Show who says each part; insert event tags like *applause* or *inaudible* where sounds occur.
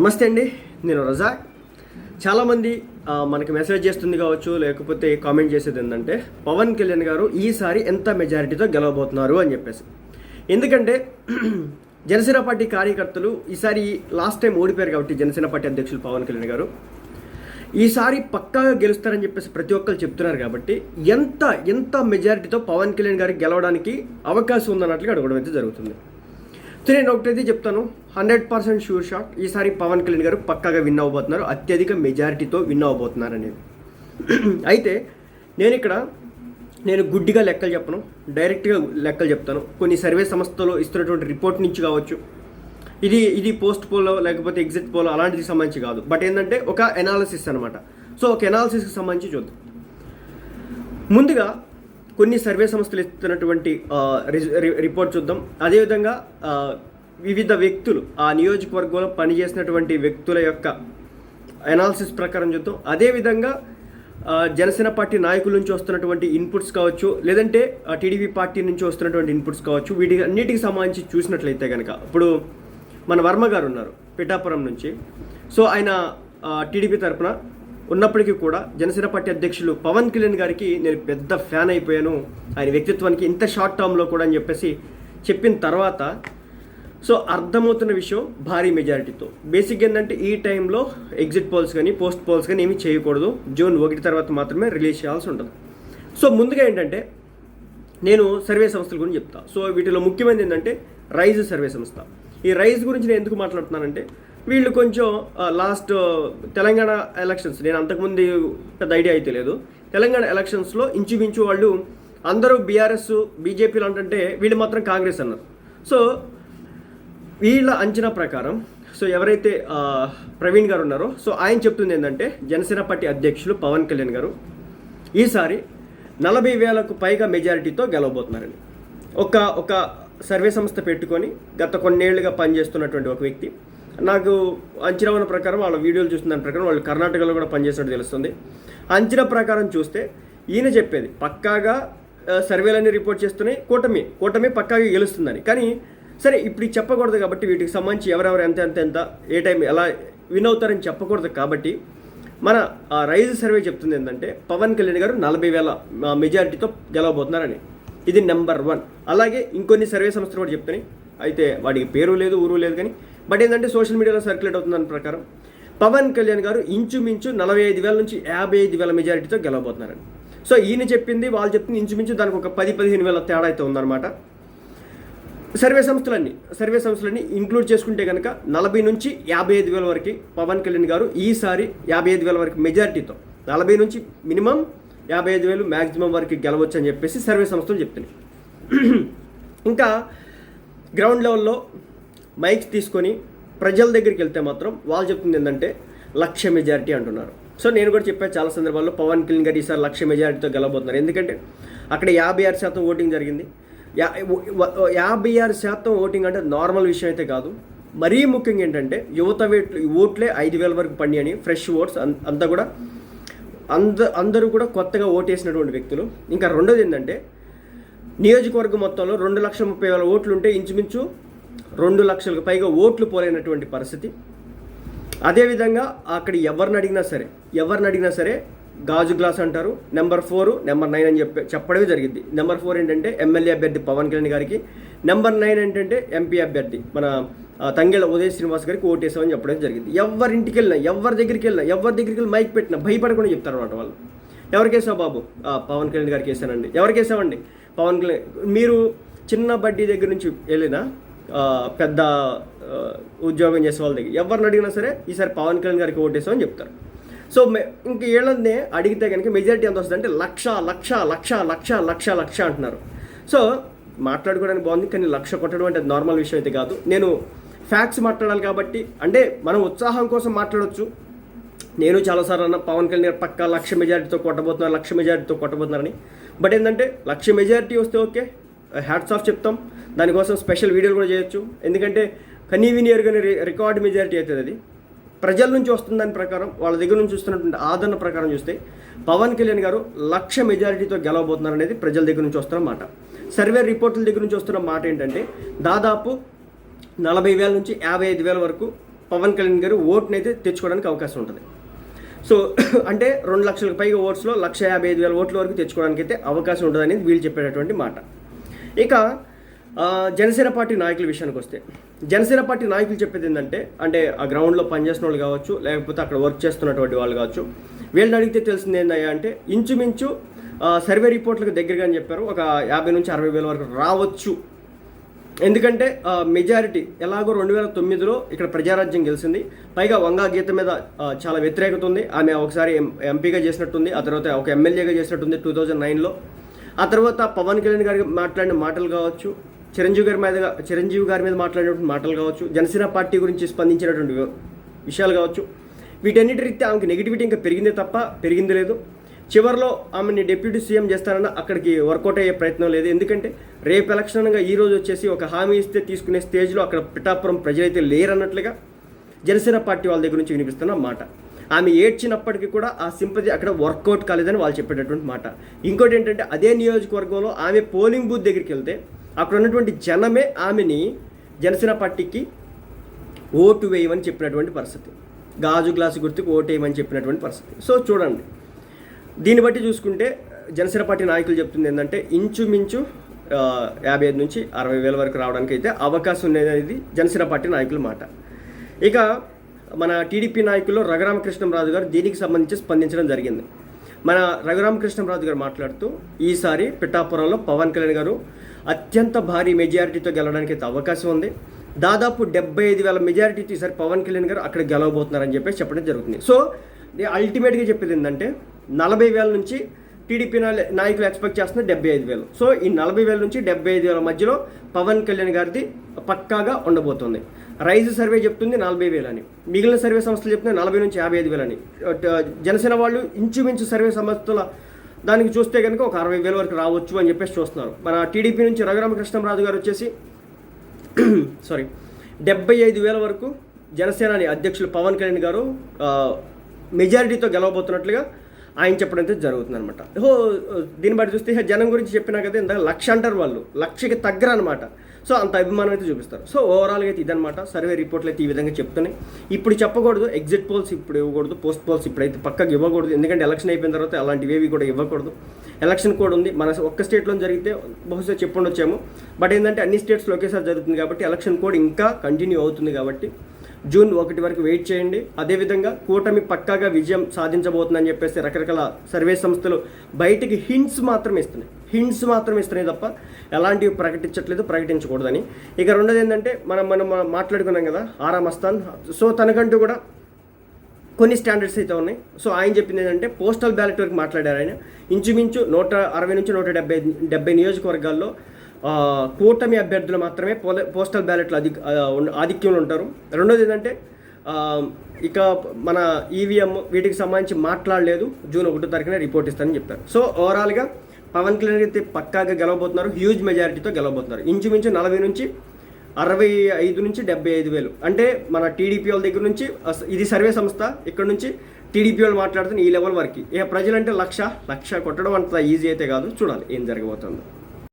Speaker 1: నమస్తే అండి నేను రజాక్. చాలామంది మనకి మెసేజ్ చేస్తుంది కావచ్చు లేకపోతే కామెంట్ చేసేది ఏంటంటే పవన్ కళ్యాణ్ గారు ఈసారి ఎంత మెజారిటీతో గెలవబోతున్నారు అని చెప్పేసి. ఎందుకంటే *clears throat* జనసేన పార్టీ కార్యకర్తలు ఈసారి లాస్ట్ టైం ఓడిపోయారు కాబట్టి జనసేన పార్టీ అధ్యక్షులు పవన్ కళ్యాణ్ గారు. ఈసారి పక్కాగా గెలుస్తారని చెప్పేసి ప్రతి ఒక్కరు చెప్తున్నారు కాబట్టి ఎంత ఎంత మెజారిటీతో పవన్ కళ్యాణ్ గారికి గెలవడానికి అవకాశం ఉందన్నట్లుగా అడగడం అయితే జరుగుతుంది. నేను ఒకటైతే చెప్తాను. హండ్రెడ్ పర్సెంట్ షూర్ షాట్ ఈసారి పవన్ కళ్యాణ్ గారు పక్కాగా విన్ అవ్వబోతున్నారు. అత్యధిక మెజారిటీతో విన్ అవ్వబోతున్నారు అనేది. అయితే నేను ఇక్కడ నేను గుడ్డిగా లెక్కలు చెప్పను. డైరెక్ట్గా లెక్కలు చెప్తాను. కొన్ని సర్వే సంస్థలు ఇస్తున్నటువంటి రిపోర్ట్ నుంచి కావచ్చు. ఇది ఇది పోస్ట్ పోలో లేకపోతే ఎగ్జిట్ పోలో అలాంటిది సంబంధించి కాదు. బట్ ఏంటంటే ఒక ఎనాలిసిస్ అనమాట సో ఒక ఎనాలిసిస్కి సంబంధించి చూద్దాం. ముందుగా కొన్ని సర్వే సంస్థలు ఇస్తున్నటువంటి రిపోర్ట్ చూద్దాం. అదేవిధంగా వివిధ వ్యక్తులు ఆ నియోజకవర్గంలో పనిచేసినటువంటి వ్యక్తుల యొక్క అనాలిసిస్ ప్రకారం చూద్దాం. అదేవిధంగా జనసేన పార్టీ నాయకుల నుంచి వస్తున్నటువంటి ఇన్పుట్స్ కావచ్చు లేదంటే టీడీపీ పార్టీ నుంచి వస్తున్నటువంటి ఇన్పుట్స్ కావచ్చు వీటి అన్నిటికి సంబంధించి చూసినట్లయితే కనుక ఇప్పుడు మన వర్మ గారు ఉన్నారు పిఠాపురం నుంచి. సో ఆయన టీడీపీ తరఫున ఉన్నప్పటికీ కూడా జనసేన పార్టీ అధ్యక్షులు పవన్ కళ్యాణ్ గారికి నేను పెద్ద ఫ్యాన్ అయిపోయాను. ఆయన వ్యక్తిత్వానికి ఇంత షార్ట్ టర్మ్లో కూడా అని చెప్పేసి చెప్పిన తర్వాత సో అర్థమవుతున్న విషయం భారీ మెజారిటీతో బేసిక్ ఏంటంటే ఈ టైంలో ఎగ్జిట్ పోల్స్ కానీ పోస్ట్ పోల్స్ కానీ ఏమీ చేయకూడదు. జూన్ ఒకటి తర్వాత మాత్రమే రిలీజ్ చేయాల్సి ఉంటుంది. సో ముందుగా ఏంటంటే నేను సర్వే సంస్థల గురించి చెప్తా. సో వీటిలో ముఖ్యమైనది ఏంటంటే రైజ్ సర్వే సంస్థ. ఈ రైజ్ గురించి నేను ఎందుకు మాట్లాడుతున్నానంటే వీళ్ళు కొంచెం లాస్ట్ తెలంగాణ ఎలక్షన్స్ నేను అంతకుముందు పెద్ద ఐడియా అయితే లేదు. తెలంగాణ ఎలక్షన్స్లో ఇంచుమించు వాళ్ళు అందరూ బీఆర్ఎస్ బీజేపీలు అంటే వీళ్ళు మాత్రం కాంగ్రెస్ అన్నారు. సో వీళ్ళ అంచనా ప్రకారం సో ఎవరైతే ప్రవీణ్ గారు ఉన్నారో సో ఆయన చెప్తుంది ఏంటంటే జనసేన పార్టీ అధ్యక్షులు పవన్ కళ్యాణ్ గారు ఈసారి నలభై వేలకు పైగా మెజారిటీతో గెలవబోతున్నారని. ఒక ఒక సర్వే సంస్థ పెట్టుకొని గత కొన్నేళ్ళుగా పనిచేస్తున్నటువంటి ఒక వ్యక్తి నాకు అంచనా ఉన్న ప్రకారం వాళ్ళ వీడియోలు చూస్తున్న దాని ప్రకారం వాళ్ళు కర్ణాటకలో కూడా పనిచేసినట్టు తెలుస్తుంది. అంచనా ప్రకారం చూస్తే ఈయన చెప్పేది పక్కాగా సర్వేలన్నీ రిపోర్ట్ చేస్తున్నాయి కూటమి కూటమి పక్కాగా గెలుస్తుందని. కానీ సరే ఇప్పుడు చెప్పకూడదు కాబట్టి వీటికి సంబంధించి ఎవరెవరు ఎంత ఎంత ఎంత ఏ టైం ఎలా విన్ అవుతారని చెప్పకూడదు కాబట్టి మన ఆ, రైజ్ సర్వే చెప్తుంది ఏంటంటే పవన్ కళ్యాణ్ గారు నలభై వేల మెజారిటీతో గెలవబోతున్నారని. ఇది నెంబర్ వన్. అలాగే ఇంకొన్ని సర్వే సంస్థలు కూడా చెప్తున్నాయి. అయితే వాడికి పేరు లేదు ఊరు లేదు కానీ బట్ ఏంటంటే సోషల్ మీడియాలో సర్క్యులేట్ అవుతుంది దాని ప్రకారం. పవన్ కళ్యాణ్ గారు ఇంచుమించు నలభై ఐదు వేల నుంచి యాభై ఐదు వేల మెజారిటీతో గెలవబోతున్నారని సో ఈయన చెప్పింది వాళ్ళు చెప్పింది ఇంచుమించు దానికి ఒక పది పదిహేను వేల తేడా అయితే ఉందన్నమాట. సర్వే సంస్థలన్నీ సర్వే సంస్థలన్నీ ఇంక్లూడ్ చేసుకుంటే కనుక నలభై నుంచి యాభై ఐదు వేల వరకు పవన్ కళ్యాణ్ గారు ఈసారి యాభై ఐదు వేల వరకు మెజారిటీతో నలభై నుంచి మినిమం యాభై ఐదు వేలు మ్యాక్సిమం వరకు గెలవచ్చు అని చెప్పేసి సర్వే సంస్థలు చెప్తున్నాయి. ఇంకా గ్రౌండ్ లెవెల్లో మైక్స్ తీసుకొని ప్రజల దగ్గరికి వెళ్తే మాత్రం వాళ్ళు చెప్తుంది ఏంటంటే లక్ష మెజారిటీ అంటున్నారు. సో నేను కూడా చెప్పాను చాలా సందర్భాల్లో పవన్ కళ్యాణ్ గారు ఈసారి లక్ష మెజారిటీతో గెలబోతున్నారు ఎందుకంటే అక్కడ యాభై ఆరు శాతం ఓటింగ్ జరిగింది. యా యాభై ఆరు శాతం ఓటింగ్ అంటే నార్మల్ విషయం అయితే కాదు. మరీ ముఖ్యంగా ఏంటంటే యువత వేట్లు ఓట్లే ఐదు వేల వరకు పండి అని ఫ్రెష్ ఓట్స్ అంతా కూడా అంద అందరూ కూడా కొత్తగా ఓటేసినటువంటి వ్యక్తులు. ఇంకా రెండోది ఏంటంటే నియోజకవర్గం మొత్తంలో రెండు లక్షల ముప్పై వేల ఓట్లు ఉంటే ఇంచుమించు రెండు లక్షలకు పైగా ఓట్లు పోలైనటువంటి పరిస్థితి. అదేవిధంగా అక్కడ ఎవరిని అడిగినా సరే ఎవరిని అడిగినా సరే గాజు గ్లాస్ అంటారు. నెంబర్ ఫోర్ నెంబర్ నైన్ అని చెప్పి చెప్పడమే జరిగింది. నెంబర్ ఫోర్ ఏంటంటే ఎమ్మెల్యే అభ్యర్థి పవన్ కళ్యాణ్ గారికి. నెంబర్ నైన్ ఏంటంటే ఎంపీ అభ్యర్థి మన ఆ, తంగెళ్ళ ఉదయ్ శ్రీనివాస్ గారికి ఓటేసామని చెప్పడం జరిగింది. ఎవరింటికి వెళ్ళినా ఎవరి దగ్గరికి వెళ్ళినా ఎవరి దగ్గరికి వెళ్ళి మైక్ పెట్టినా భయపడకుండా చెప్తారు అనమాట వాళ్ళు. ఎవరికేసావు బాబు? ఆ, పవన్ కళ్యాణ్ గారికి వేసానండి. ఎవరికేసావండి పవన్ కళ్యాణ్ మీరు చిన్న బడ్డీ దగ్గర నుంచి వెళ్ళినా పెద్ద ఉద్యోగం చేసే వాళ్ళ దగ్గర. ఎవరిని అడిగినా సరే ఈసారి పవన్ కళ్యాణ్ గారికి ఓటేసామని చెప్తారు. సో ఇంక ఏళ్ళనే అడిగితే కనుక మెజారిటీ ఎంత వస్తుంది అంటే లక్ష లక్ష లక్ష లక్ష లక్ష లక్ష అంటున్నారు. సో మాట్లాడుకోవడానికి బాగుంది కానీ లక్ష కొట్టడం అంటే నార్మల్ విషయం అయితే కాదు. నేను ఫ్యాక్ట్స్ మాట్లాడాలి కాబట్టి అంటే మనం ఉత్సాహం కోసం మాట్లాడవచ్చు నేను చాలాసార్లు అన్న పవన్ కళ్యాణ్ గారు పక్కా లక్ష మెజారిటీతో కొట్టబోతున్నారు లక్ష మెజారిటీతో కొట్టబోతున్నారని. బట్ ఏంటంటే లక్ష మెజారిటీ వస్తే ఓకే హ్యాట్స్ ఆఫ్ చెప్తాం. దానికోసం స్పెషల్ వీడియోలు కూడా చేయొచ్చు. ఎందుకంటే కన్వీనియర్గానే రికార్డ్ మెజారిటీ అవుతుంది అది. ప్రజల నుంచి వస్తున్న దాని ప్రకారం వాళ్ళ దగ్గర నుంచి వస్తున్నటువంటి ఆదరణ ప్రకారం చూస్తే పవన్ కళ్యాణ్ గారు లక్ష మెజారిటీతో గెలవబోతున్నారు అనేది ప్రజల దగ్గర నుంచి వస్తున్న మాట. సర్వే రిపోర్టుల దగ్గర నుంచి వస్తున్న మాట ఏంటంటే దాదాపు నలభై వేల నుంచి యాభై ఐదు వేల వరకు పవన్ కళ్యాణ్ గారు ఓట్నైతే అయితే తెచ్చుకోవడానికి అవకాశం ఉంటుంది. సో *clears throat* అంటే రెండు లక్షలకు పైగా ఓట్స్లో లక్ష యాభై ఐదు వేల ఓట్ల వరకు తెచ్చుకోవడానికి అయితే అవకాశం ఉంటుంది అనేది వీళ్ళు చెప్పేటటువంటి మాట. ఇక జనసేన పార్టీ నాయకుల విషయానికి వస్తే జనసేన పార్టీ నాయకులు చెప్పేది ఏంటంటే అంటే ఆ గ్రౌండ్లో పనిచేసిన వాళ్ళు కావచ్చు లేకపోతే అక్కడ వర్క్ చేస్తున్నటువంటి వాళ్ళు కావచ్చు వీళ్ళని అడిగితే తెలిసింది ఏంటయ్యా అంటే ఇంచుమించు సర్వే రిపోర్ట్లకు దగ్గరగా అని చెప్పారు ఒక యాభై నుంచి అరవై వేల వరకు రావచ్చు. ఎందుకంటే మెజారిటీ ఎలాగో రెండు వేల తొమ్మిదిలో ఇక్కడ ప్రజారాజ్యం గెలిచింది పైగా వంగా గీత మీద చాలా వ్యతిరేకత ఉంది ఆమె ఒకసారి ఎం ఎంపీగా చేసినట్టుంది ఆ తర్వాత ఒక ఎమ్మెల్యేగా చేసినట్టుంది టూ థౌజండ్ నైన్లో. ఆ తర్వాత పవన్ కళ్యాణ్ గారి మాట్లాడిన మాటలు కావచ్చు చిరంజీవి గారి మీద చిరంజీవి గారి మీద మాట్లాడినటువంటి మాటలు కావచ్చు జనసేన పార్టీ గురించి స్పందించినటువంటి విషయాలు కావచ్చు వీటన్నిటి రీత్యా ఆమెకి నెగిటివిటీ ఇంకా పెరిగిందే తప్ప పెరిగింది లేదు. చివరిలో ఆమెని డిప్యూటీ సీఎం చేస్తారన్న అక్కడికి వర్కౌట్ అయ్యే ప్రయత్నం లేదు. ఎందుకంటే రేపు ఎలక్షన్ అనగా ఈ రోజు వచ్చేసి ఒక హామీ ఇస్తే తీసుకునే స్టేజ్లో అక్కడ పిఠాపురం ప్రజలైతే లేరన్నట్లుగా జనసేన పార్టీ వాళ్ళ దగ్గర నుంచి వినిపిస్తున్న మాట. ఆమె ఏడ్చినప్పటికీ కూడా ఆ సింపతి అక్కడ వర్కౌట్ కాలేదని వాళ్ళు చెప్పేటటువంటి మాట. ఇంకోటి ఏంటంటే అదే నియోజకవర్గంలో ఆమె పోలింగ్ బూత్ దగ్గరికి వెళ్తే అక్కడ ఉన్నటువంటి జనమే ఆమెని జనసేన పార్టీకి ఓటు వేయమని చెప్పినటువంటి పరిస్థితి. గాజు గ్లాసు గుర్తుకు ఓటు వేయమని చెప్పినటువంటి పరిస్థితి. సో చూడండి. దీన్ని బట్టి చూసుకుంటే జనసేన పార్టీ నాయకులు చెప్తుంది ఏంటంటే ఇంచుమించు యాభై ఐదు నుంచి అరవై వేల వరకు రావడానికి అయితే అవకాశం ఉండేది జనసేన పార్టీ నాయకుల మాట. ఇక మన టీడీపీ నాయకుల్లో రఘురామకృష్ణంరాజు గారు దీనికి సంబంధించి స్పందించడం జరిగింది. మన రఘురామకృష్ణంరాజు గారు మాట్లాడుతూ ఈసారి పిఠాపురంలో పవన్ కళ్యాణ్ గారు అత్యంత భారీ మెజారిటీతో గెలవడానికి అయితే అవకాశం ఉంది. దాదాపు డెబ్బై ఐదు వేల మెజారిటీతో ఈసారి పవన్ కళ్యాణ్ గారు అక్కడ గెలవబోతున్నారని చెప్పేసి చెప్పడం జరుగుతుంది. సో అల్టిమేట్గా చెప్పేది ఏంటంటే నలభై వేల నుంచి టీడీపీ నాయ- నాయకులు ఎక్స్పెక్ట్ చేస్తున్న డెబ్బై ఐదు వేలు. సో ఈ నలభై వేల నుంచి డెబ్బై ఐదు వేల మధ్యలో పవన్ కళ్యాణ్ గారిది పక్కాగా ఉండబోతుంది. రైజ్ సర్వే చెప్తుంది నలభై వేలు అని మిగిలిన సర్వే సంస్థలు చెప్తుంది నలభై నుంచి యాభై ఐదు వేలు అని జనసేన వాళ్ళు ఇంచుమించు సర్వే సంస్థల దానికి చూస్తే కనుక ఒక అరవై వేల వరకు రావచ్చు అని చెప్పేసి చూస్తున్నారు. మన టీడీపీ నుంచి రఘురామకృష్ణంరాజు గారు వచ్చేసి *clears throat* సారీ డెబ్బై ఐదు వేల వరకు జనసేనాని అధ్యక్షులు పవన్ కళ్యాణ్ గారు మెజారిటీతో గెలవబోతున్నట్లుగా ఆయన చెప్పడం అయితే జరుగుతుంది అనమాట ఓ దీన్ని బట్టి చూస్తే జనం గురించి చెప్పినా కదా ఇందాక లక్ష అంటారు వాళ్ళు. లక్షకి తగ్గర అనమాట సో అంత అభిమానం అయితే చూపిస్తారు. సో ఓవరాల్గా అయితే ఇదనమాట సర్వే రిపోర్ట్లు అయితే ఈ విధంగా చెప్తున్నాయి. ఇప్పుడు చెప్పకూడదు ఎగ్జిట్ పోల్స్ ఇప్పుడు ఇవ్వకూడదు పోస్ట్ పోల్స్ ఇప్పుడైతే పక్కకి ఇవ్వకూడదు. ఎందుకంటే ఎలక్షన్ అయిపోయిన తర్వాత అలాంటివి ఏవి కూడా ఇవ్వకూడదు. ఎలక్షన్ కూడా ఉంది. మన ఒక్క స్టేట్లో జరిగితే బహుశా చెప్పుండొచ్చేమో. బట్ ఏంటంటే అన్ని స్టేట్స్లో ఒకేసారి జరుగుతుంది కాబట్టి ఎలక్షన్ కోడ్ ఇంకా కంటిన్యూ అవుతుంది కాబట్టి జూన్ ఒకటి వరకు వెయిట్ చేయండి. అదేవిధంగా కూటమి పక్కాగా విజయం సాధించబోతుందని చెప్పేసి రకరకాల సర్వే సంస్థలు బయటికి హింట్స్ మాత్రమే ఇస్తున్నాయి. హింట్స్ మాత్రమే ఇస్తున్నాయి తప్ప ఎలాంటివి ప్రకటించట్లేదు ప్రకటించకూడదని. ఇక రెండోది ఏంటంటే మనం మనం మాట్లాడుకున్నాం కదా ఆరా మస్తాన్. సో తనకంటూ కూడా కొన్ని స్టాండర్డ్స్ అయితే ఉన్నాయి. సో ఆయన చెప్పింది ఏంటంటే పోస్టల్ బ్యాలెట్ వరకు మాట్లాడారు ఆయన. ఇంచుమించు నూట అరవై నుంచి నూట డెబ్బై డెబ్బై నియోజకవర్గాల్లో కూటమి అభ్యర్థులు మాత్రమే పోల పోస్టల్ బ్యాలెట్లు అధిక ఆధిక్యంలో ఉంటారు. రెండోది ఏంటంటే ఇక మన ఈవీఎం వీటికి సంబంధించి మాట్లాడలేదు. జూన్ ఒకటో తారీఖున రిపోర్ట్ ఇస్తానని చెప్తారు సో ఓవరాల్గా పవన్ కళ్యాణ్ అయితే పక్కాగా గెలవబోతున్నారు హ్యూజ్ మెజారిటీతో గెలవబోతున్నారు. ఇంచుమించు నలభై నుంచి అరవై ఐదు నుంచి డెబ్బై ఐదు వేలు. అంటే మన టీడీపీ వాళ్ళ దగ్గర నుంచి ఇది సర్వే సంస్థ ఇక్కడ నుంచి టీడీపీ వాళ్ళు మాట్లాడుతున్న ఈ లెవెల్ వరకు. ఇక ప్రజలంటే లక్ష లక్ష కొట్టడం అంత ఈజీ అయితే కాదు. చూడాలి ఏం జరగబోతుందో.